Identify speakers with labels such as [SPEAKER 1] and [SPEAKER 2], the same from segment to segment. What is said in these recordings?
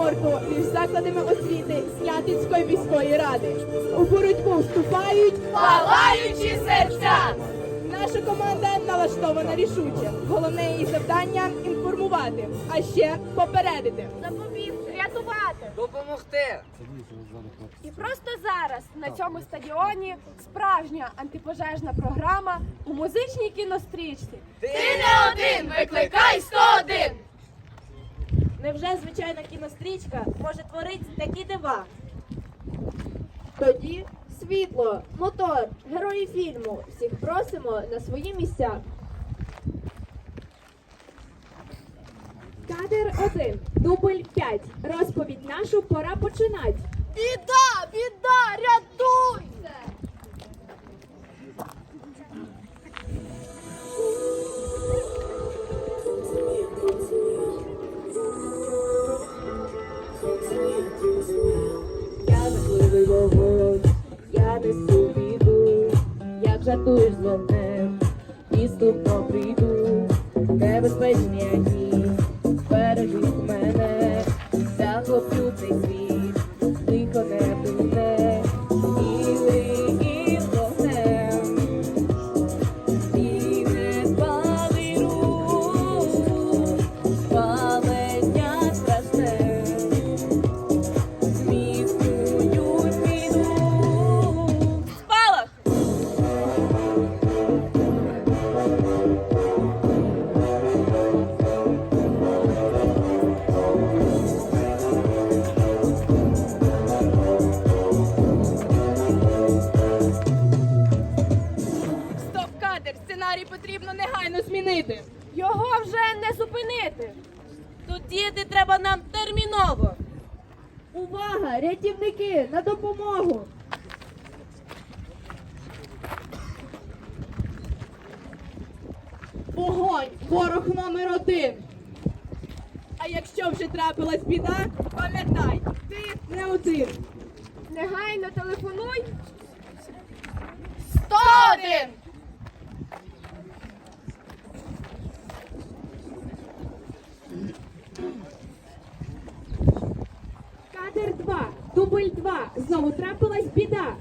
[SPEAKER 1] спорту між закладами освіти Снятинської міської ради. У боротьбу вступають
[SPEAKER 2] Палаючі серця!
[SPEAKER 1] Наша команда налаштована рішуче. Головне її завдання інформувати, а ще попередити.
[SPEAKER 3] Запобігти, рятувати.
[SPEAKER 4] Допомогти!
[SPEAKER 3] І просто зараз на цьому стадіоні справжня антипожежна програма у музичній кінострічці.
[SPEAKER 2] Ти не один! Викликай 101! Невже звичайна кінострічка може творити такі дива?
[SPEAKER 5] Тоді світло, мотор, герої фільму. Всіх просимо на свої місця. Кадр 1, дубль 5. Розповідь нашу пора починати.
[SPEAKER 3] Біда! Біда! Рятуйте!
[SPEAKER 2] Як жартуєш з вогнем, підступно прийду, небезпечні огні,
[SPEAKER 3] не зупинити.
[SPEAKER 2] Тут діяти треба нам терміново.
[SPEAKER 5] Увага! Рятівники! На допомогу!
[SPEAKER 1] Вогонь! Ворог номер один! А якщо вже трапилась біда, пам'ятай, ти не один.
[SPEAKER 3] Негайно телефонуй.
[SPEAKER 1] 101!
[SPEAKER 5] Кадр 2, дубль 2. Знову трапилась біда.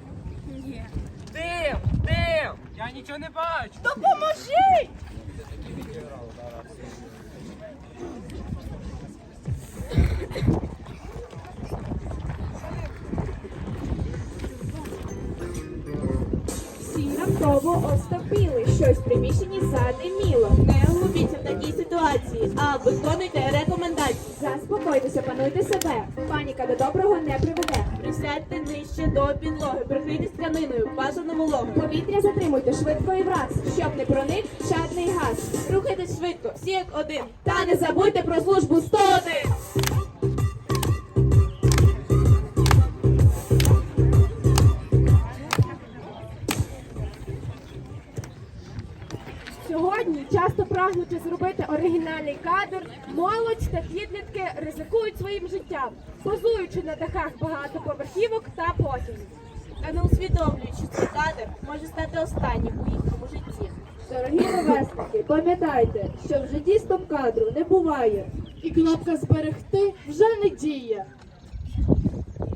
[SPEAKER 4] Дим! Дим! Я нічого не бачу. Допоможи!
[SPEAKER 5] Всі раптово остопіли, щось в приміщенні задиміло.
[SPEAKER 2] Не губіться в такій ситуації, а виконуйте рекомендації.
[SPEAKER 5] Заспокойтеся, пануйте себе. Паніка до доброго не приведе.
[SPEAKER 2] Присядьте нижче до підлоги, Прикрийтесь тканиною, бажано вологою.
[SPEAKER 5] Повітря затримуйте швидко і враз, щоб не проник чадний газ.
[SPEAKER 2] Рухайтесь швидко, всі як один.
[SPEAKER 5] Та не забудьте про службу 101!
[SPEAKER 3] Сьогодні, часто прагнучи зробити оригінальний кадр, молодь та підлітки ризикують своїм життям, позуючи на дахах багатоповерхівок та потягів.
[SPEAKER 2] Та не усвідомлюють, що цей кадр може стати останнім у їхньому житті.
[SPEAKER 5] Дорогі ровесники, пам'ятайте, що в житті стоп-кадру не буває.
[SPEAKER 1] І кнопка зберегти вже не діє.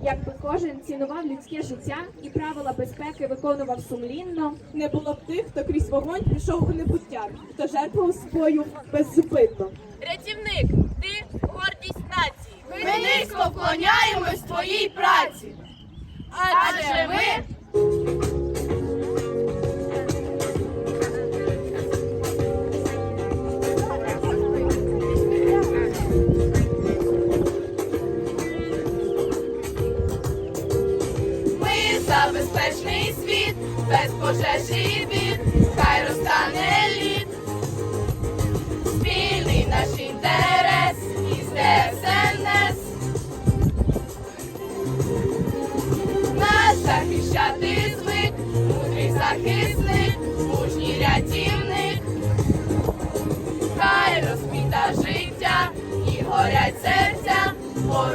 [SPEAKER 5] Якби кожен цінував людське життя і правила безпеки виконував сумлінно,
[SPEAKER 2] не було б тих,
[SPEAKER 1] хто
[SPEAKER 2] крізь
[SPEAKER 1] вогонь
[SPEAKER 2] пішов
[SPEAKER 1] у небуття, хто жертвував свою беззупинно.
[SPEAKER 2] Рятівник, ти гордість нації. Ми
[SPEAKER 5] низько
[SPEAKER 1] вклоняємось твоїй праці!
[SPEAKER 2] Адже ми безпечний світ, без пожежі і бід, хай розтане лід. Спільний наш інтерес із ДСНС. Нас захищати звик, мудрий захисник, мужній рятівник. Хай розквіта життя і горять серця поруч.